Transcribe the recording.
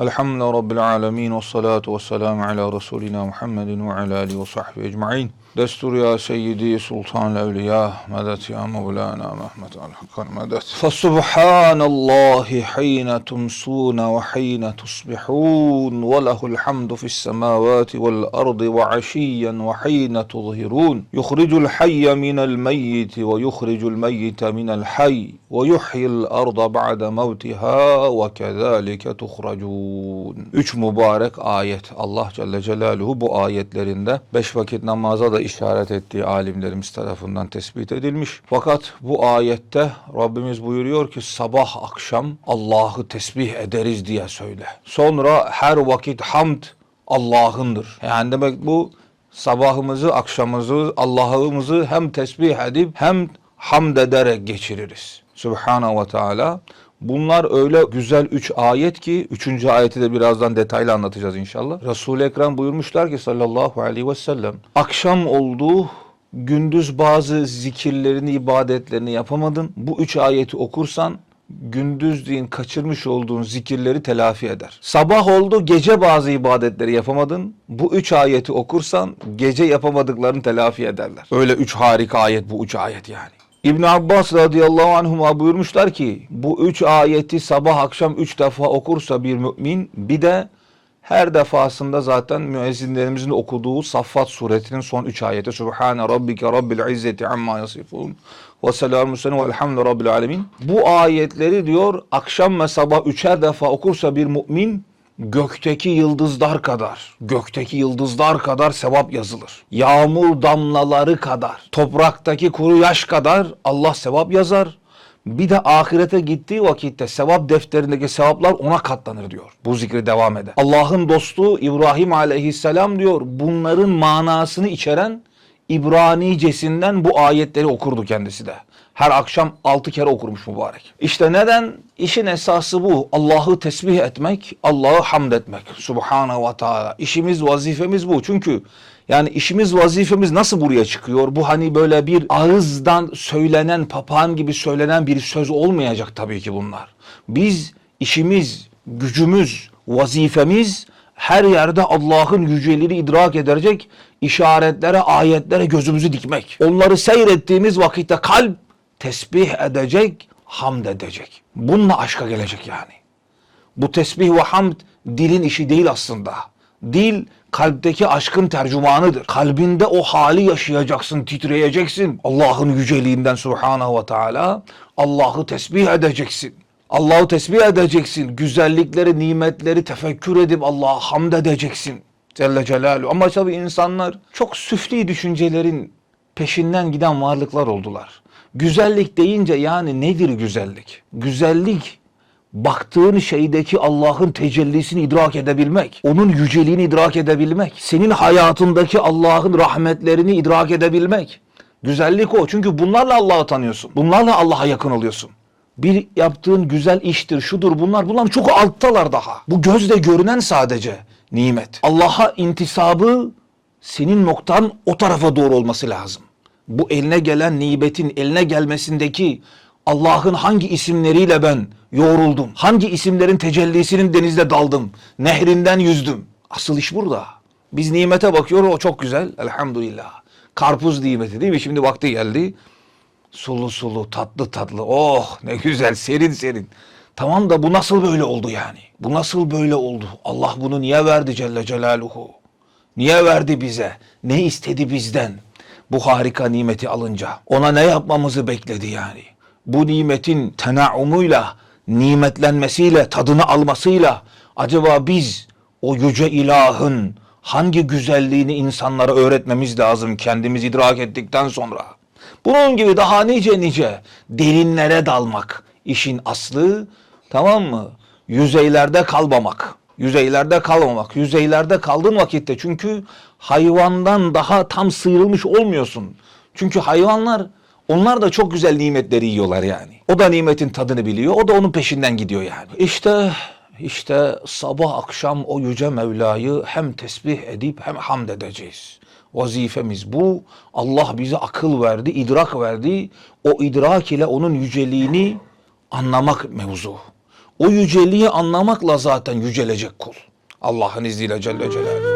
الحمد لله رب العالمين والصلاة والسلام على رسولنا محمد وعلى آله وصحبه أجمعين. دستور يا سيدي سلطان الأولياء مدد يا مولانا محمد الحقان مدد فسبحان الله حين تمسون وحين تصبحون وله الحمد في السماوات والأرض وعشيا وحين تظهرون. يخرج الحي من الميت ويخرج الميت من الحي ويحيي الأرض بعد موتها وكذلك تخرجون. Üç mübarek ayet Allah Celle Celaluhu bu ayetlerinde beş vakit namaza da işaret ettiği alimlerimiz tarafından tespit edilmiş. Fakat bu ayette Rabbimiz buyuruyor ki sabah akşam Allah'ı tesbih ederiz diye söyle. Sonra her vakit hamd Allah'ındır. Yani demek bu sabahımızı, akşamımızı, Allah'ımızı hem tesbih edip hem hamd ederek geçiririz. Subhanahu ve Teala. Bunlar öyle güzel üç ayet ki, üçüncü ayeti de birazdan detaylı anlatacağız inşallah. Resul-i Ekrem buyurmuşlar ki sallallahu aleyhi ve sellem, akşam oldu, gündüz bazı zikirlerini, ibadetlerini yapamadın. Bu üç ayeti okursan gündüzliğin kaçırmış olduğun zikirleri telafi eder. Sabah oldu gece bazı ibadetleri yapamadın. Bu üç ayeti okursan gece yapamadıklarını telafi ederler. Öyle üç harika ayet bu üç ayet yani. İbn Abbas radıyallahu anhuma buyurmuşlar ki bu üç ayeti sabah akşam üç defa okursa bir mümin bir de her defasında zaten müezzinlerimizin okuduğu Saffat suretinin son üç ayeti Subhane rabbike rabbil izzeti amma yasifun ve selamun sene velhamdü rabbil alemin. Bu ayetleri diyor akşam ve sabah üçer defa okursa bir mümin gökteki yıldızlar kadar, gökteki yıldızlar kadar sevap yazılır. Yağmur damlaları kadar, topraktaki kuru yaş kadar Allah sevap yazar. Bir de ahirete gittiği vakitte sevap defterindeki sevaplar ona katlanır diyor. Bu zikri devam eder. Allah'ın dostu İbrahim aleyhisselam diyor bunların manasını içeren İbranicesinden bu ayetleri okurdu kendisi de. Her akşam altı kere okurmuş mübarek. İşte neden? İşin esası bu. Allah'ı tesbih etmek, Allah'ı hamd etmek. Subhanahu ve Teala. İşimiz, vazifemiz bu. Çünkü yani işimiz, vazifemiz nasıl buraya çıkıyor? Bu hani böyle bir ağızdan söylenen, papağan gibi söylenen bir söz olmayacak tabii ki bunlar. Biz işimiz, gücümüz, vazifemiz her yerde Allah'ın yüceliğini idrak edecek işaretlere, ayetlere gözümüzü dikmek. Onları seyrettiğimiz vakitte kalp tesbih edecek, hamd edecek. Bununla aşka gelecek yani. Bu tesbih ve hamd dilin işi değil aslında. Dil kalpteki aşkın tercümanıdır. Kalbinde o hali yaşayacaksın, titreyeceksin. Allah'ın yüceliğinden Subhanahu ve Teala Allah'ı tesbih edeceksin. Allah'ı tesbih edeceksin. Güzellikleri, nimetleri tefekkür edip Allah'a hamd edeceksin. Celle Celaluhu. Ama tabii insanlar çok süfli düşüncelerin peşinden giden varlıklar oldular. Güzellik deyince yani nedir güzellik? Güzellik baktığın şeydeki Allah'ın tecellisini idrak edebilmek, onun yüceliğini idrak edebilmek, senin hayatındaki Allah'ın rahmetlerini idrak edebilmek. Güzellik o. Çünkü bunlarla Allah'ı tanıyorsun. Bunlarla Allah'a yakın oluyorsun. Bir yaptığın güzel iştir, şudur bunlar. Bunlar çok alttalar daha. Bu gözle görünen sadece nimet. Allah'a intisabı senin noktan o tarafa doğru olması lazım. Bu eline gelen nimetin eline gelmesindeki Allah'ın hangi isimleriyle ben yoğruldum? Hangi isimlerin tecellisinin denizde daldım? Nehrinden yüzdüm. Asıl iş burada. Biz nimete bakıyoruz o çok güzel elhamdülillah. Karpuz nimeti değil mi? Şimdi vakti geldi. Sulu sulu, tatlı tatlı. Oh ne güzel, serin serin. Tamam da bu nasıl böyle oldu yani? Bu nasıl böyle oldu? Allah bunu niye verdi Celle Celaluhu? Niye verdi bize? Ne istedi bizden? Bu harika nimeti alınca. Ona ne yapmamızı bekledi yani? Bu nimetin tenaumuyla, nimetlenmesiyle, tadını almasıyla acaba biz o yüce ilahın hangi güzelliğini insanlara öğretmemiz lazım kendimiz idrak ettikten sonra? Bunun gibi daha nice nice derinlere dalmak işin aslı tamam mı? Yüzeylerde kalmamak. Yüzeylerde kalmamak. Yüzeylerde kaldığın vakitte çünkü hayvandan daha tam sıyrılmış olmuyorsun. Çünkü hayvanlar onlar da çok güzel nimetleri yiyorlar yani. O da nimetin tadını biliyor. O da onun peşinden gidiyor yani. İşte işte sabah akşam o yüce Mevla'yı hem tesbih edip hem hamd edeceğiz. Vazifemiz bu. Allah bize akıl verdi, idrak verdi. O idrak ile onun yüceliğini anlamak mevzu. O yüceliği anlamakla zaten yücelecek kul. Allah'ın izniyle Celle Celaluhu.